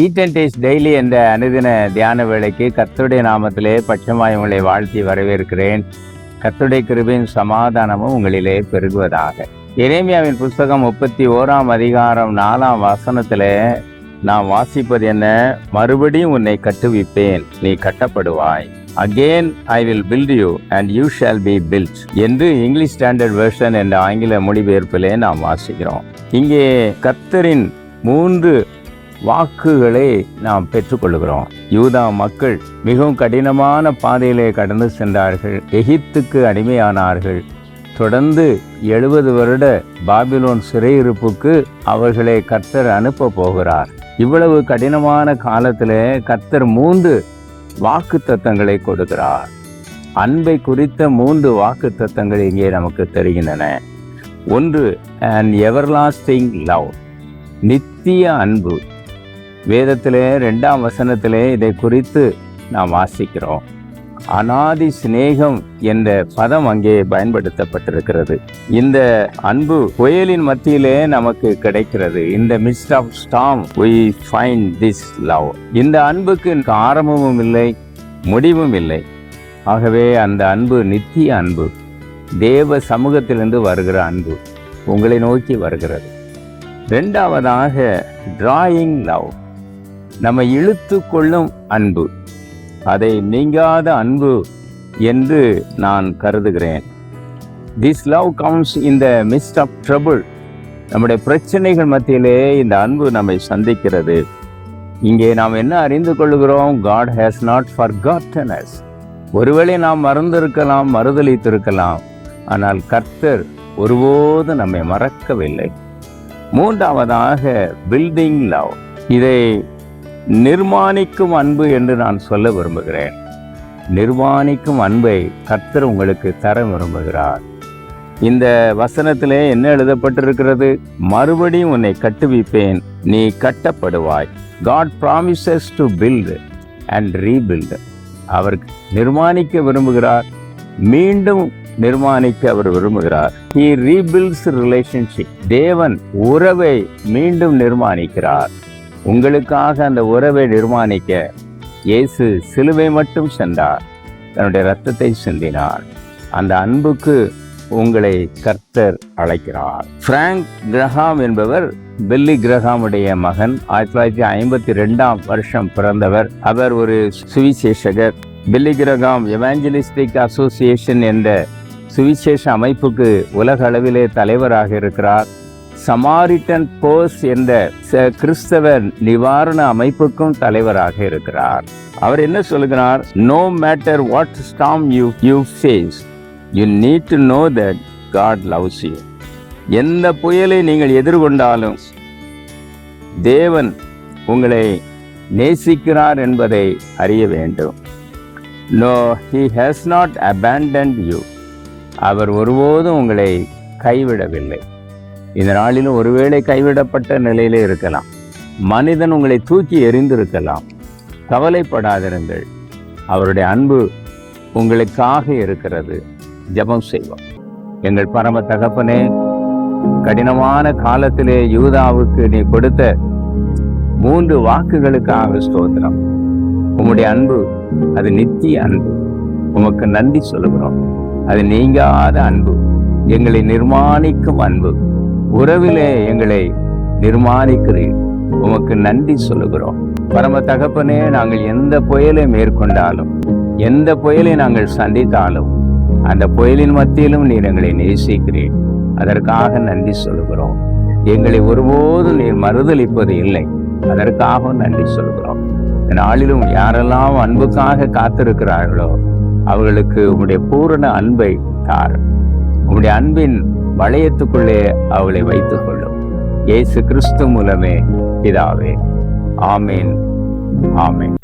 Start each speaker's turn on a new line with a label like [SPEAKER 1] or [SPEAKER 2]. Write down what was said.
[SPEAKER 1] Eat and taste daily என்ற அனுதின தியான வேலைக்கு கர்த்தருடைய நாமத்திலே பட்சமாய் உங்களை வாழ்த்தி வரவேற்கிறேன். கர்த்தருடைய கிருபின் சமாதானமும் உங்களிலே பெருகுவதாக. எரேமியாவின் புஸ்தகம் முப்பத்தி ஓராம் அதிகாரம் நாலாம் வசனத்தில் நான் வாசிப்பது என்ன? மறுபடியும் உன்னை கட்டுவிப்பேன் நீ கட்டப்படுவாய். Again I will build you and you shall be build என்று இங்கிலீஷ் ஸ்டாண்டர்ட் வெர்ஷன் என்ற ஆங்கில மொழிபெயர்ப்பிலே நாம் வாசிக்கிறோம். இங்கே கர்த்தரின் மூன்று வாக்குகளை நாம் பெற்றுக்கொள்கிறோம். யூதா மக்கள் மிகவும் கடினமான பாதையிலே கடந்து சென்றார்கள். எகிப்துக்கு அடிமையானார்கள். தொடர்ந்து எழுபது வருட பாபிலோன் சிறையிருப்புக்கு அவர்களை கர்த்தர் அனுப்ப போகிறார். இவ்வளவு கடினமான காலத்தில் கர்த்தர் மூன்று வாக்கு தத்தங்களை கொடுக்கிறார். அன்பை குறித்த மூன்று வாக்கு தத்தங்கள் இங்கே நமக்கு தெரிகின்றன. ஒன்று அண்ட் எவர்லாஸ்டிங் லவ் நித்திய அன்பு. வேதத்திலே ரெண்டாம் வசனத்திலே இதை குறித்து நாம் வாசிக்கிறோம். அனாதி சிநேகம் என்ற பதம் அங்கே பயன்படுத்தப்பட்டிருக்கிறது. இந்த அன்பு புயலின் மத்தியிலே நமக்கு கிடைக்கிறது. இந்த mist of storm we find this love இந்த அன்புக்கு ஆரம்பமும் இல்லை முடிவும் இல்லை. ஆகவே அந்த அன்பு நித்திய அன்பு. தேவ சமூகத்திலிருந்து வருகிற அன்பு உங்களை நோக்கி வருகிறது. ரெண்டாவதாக டிராயிங் லவ் நம்மை இழுத்து கொள்ளும் அன்பு. அதை நீங்காத அன்பு என்று நான் கருதுகிறேன். This love counts the mist of trouble நம்முடைய பிரச்சனைகள் மத்தியிலே இந்த அன்பு நம்மை சந்திக்கிறது. இங்கே நாம் என்ன அறிந்து கொள்கிறோம்? God has not for gotten us ஒருவேளை நாம் மறந்திருக்கலாம் மறுதளித்திருக்கலாம் ஆனால் கர்த்தர் ஒருபோது நம்மை மறக்கவில்லை. மூன்றாவதாக பில்டிங் லவ் இதை நிர்மாணிக்கும் அன்பு என்று நான் சொல்ல விரும்புகிறேன். நிர்மாணிக்கும் அன்பை கர்த்தர் உங்களுக்கு தர விரும்புகிறார். இந்த வசனத்திலே என்ன எழுதப்பட்டிருக்கிறது? மறுபடியும் உன்னை கட்டுவிப்பேன் நீ கட்டப்படுவாய். God promises to build and rebuild அவர் நிர்மாணிக்க விரும்புகிறார் மீண்டும் நிர்மாணிக்க அவர் விரும்புகிறார். ஹி ரீபில்ஸ் ரிலேஷன்ஷிப் தேவன் உறவை மீண்டும் நிர்மாணிக்கிறார். உங்களுக்காக அந்த உறவை நிர்மாணிக்க இயேசு சிலுவை மட்டும் சென்றார். தன்னுடைய ரத்தத்தை சிந்தினார். அந்த அன்புக்கு உங்களை கர்த்தர் அழைக்கிறார். பிராங்க் கிரஹாம் என்பவர் பெல்லி கிரஹாமுடைய மகன் ஆயிரத்தி தொள்ளாயிரத்தி ஐம்பத்தி ரெண்டாம் வருஷம் பிறந்தவர். அவர் ஒரு சுவிசேஷகர். பெல்லி கிரகாம் எவாஞ்சலிஸ்டிக் அசோசியேஷன் என்ற சுவிசேஷ அமைப்புக்கு உலக அளவிலே தலைவராக இருக்கிறார். சமாரிட்டன் போஸ் என்ற ச- கிறிஸ்தவ நிவாரண அமைப்புக்கும் தலைவராக இருக்கிறார். அவர் என்ன சொல்கிறார்? No matter what storm you you face you need to know that God loves you எந்த புயலை நீங்கள் எதிர்கொண்டாலும் தேவன் உங்களை நேசிக்கிறார் என்பதை அறிய வேண்டும். No he has not abandoned you அவர் ஒருபோதும் உங்களை கைவிடவில்லை. இந்த நாளிலும் ஒருவேளை கைவிடப்பட்ட நிலையிலே இருக்கலாம். மனிதன் உங்களை தூக்கி எறிந்திருக்கலாம். கவலைப்படாதிருங்கள். அவருடைய அன்பு உங்களுக்காக இருக்கிறது. ஜெபம் செய்வோம். எங்கள் பரம தகப்பனே கடினமான காலத்திலே யூதாவுக்கு நீ கொடுத்த மூன்று வாக்குகளுக்காக ஸ்தோத்திரம். உம்முடைய அன்பு அது நித்திய அன்பு. உமக்கு நன்றி சொல்லுகிறோம். அது நீங்காத அன்பு. எங்களை நிர்மாணிக்கும் அன்பு. உறவிலே எங்களை நிர்மாணிக்கிறீர். உமக்கு நன்றி சொல்லுகிறோம். பரம தகப்பனே நாங்கள் எந்த புயலை மேற்கொண்டாலும் எந்த புயலை நாங்கள் சந்தித்தாலும் அந்த புயலின் மத்தியிலும் நீர் எங்களை நேசிக்கிறீர். அதற்காக நன்றி சொல்லுகிறோம். எங்களை ஒருபோதும் நீர் மறுதளிப்பது இல்லை. அதற்காகவும் நன்றி சொல்கிறோம் நாளிலும் யாரெல்லாம் அன்புக்காக காத்திருக்கிறார்களோ அவர்களுக்கு உங்களுடைய பூரண அன்பை தார் உங்களுடைய அன்பின் வளையத்துக்குள்ளே அவளை வைத்துக் கொள்ளும் இயேசு கிறிஸ்து மூலமே பிதாவே. ஆமீன். ஆமீன்.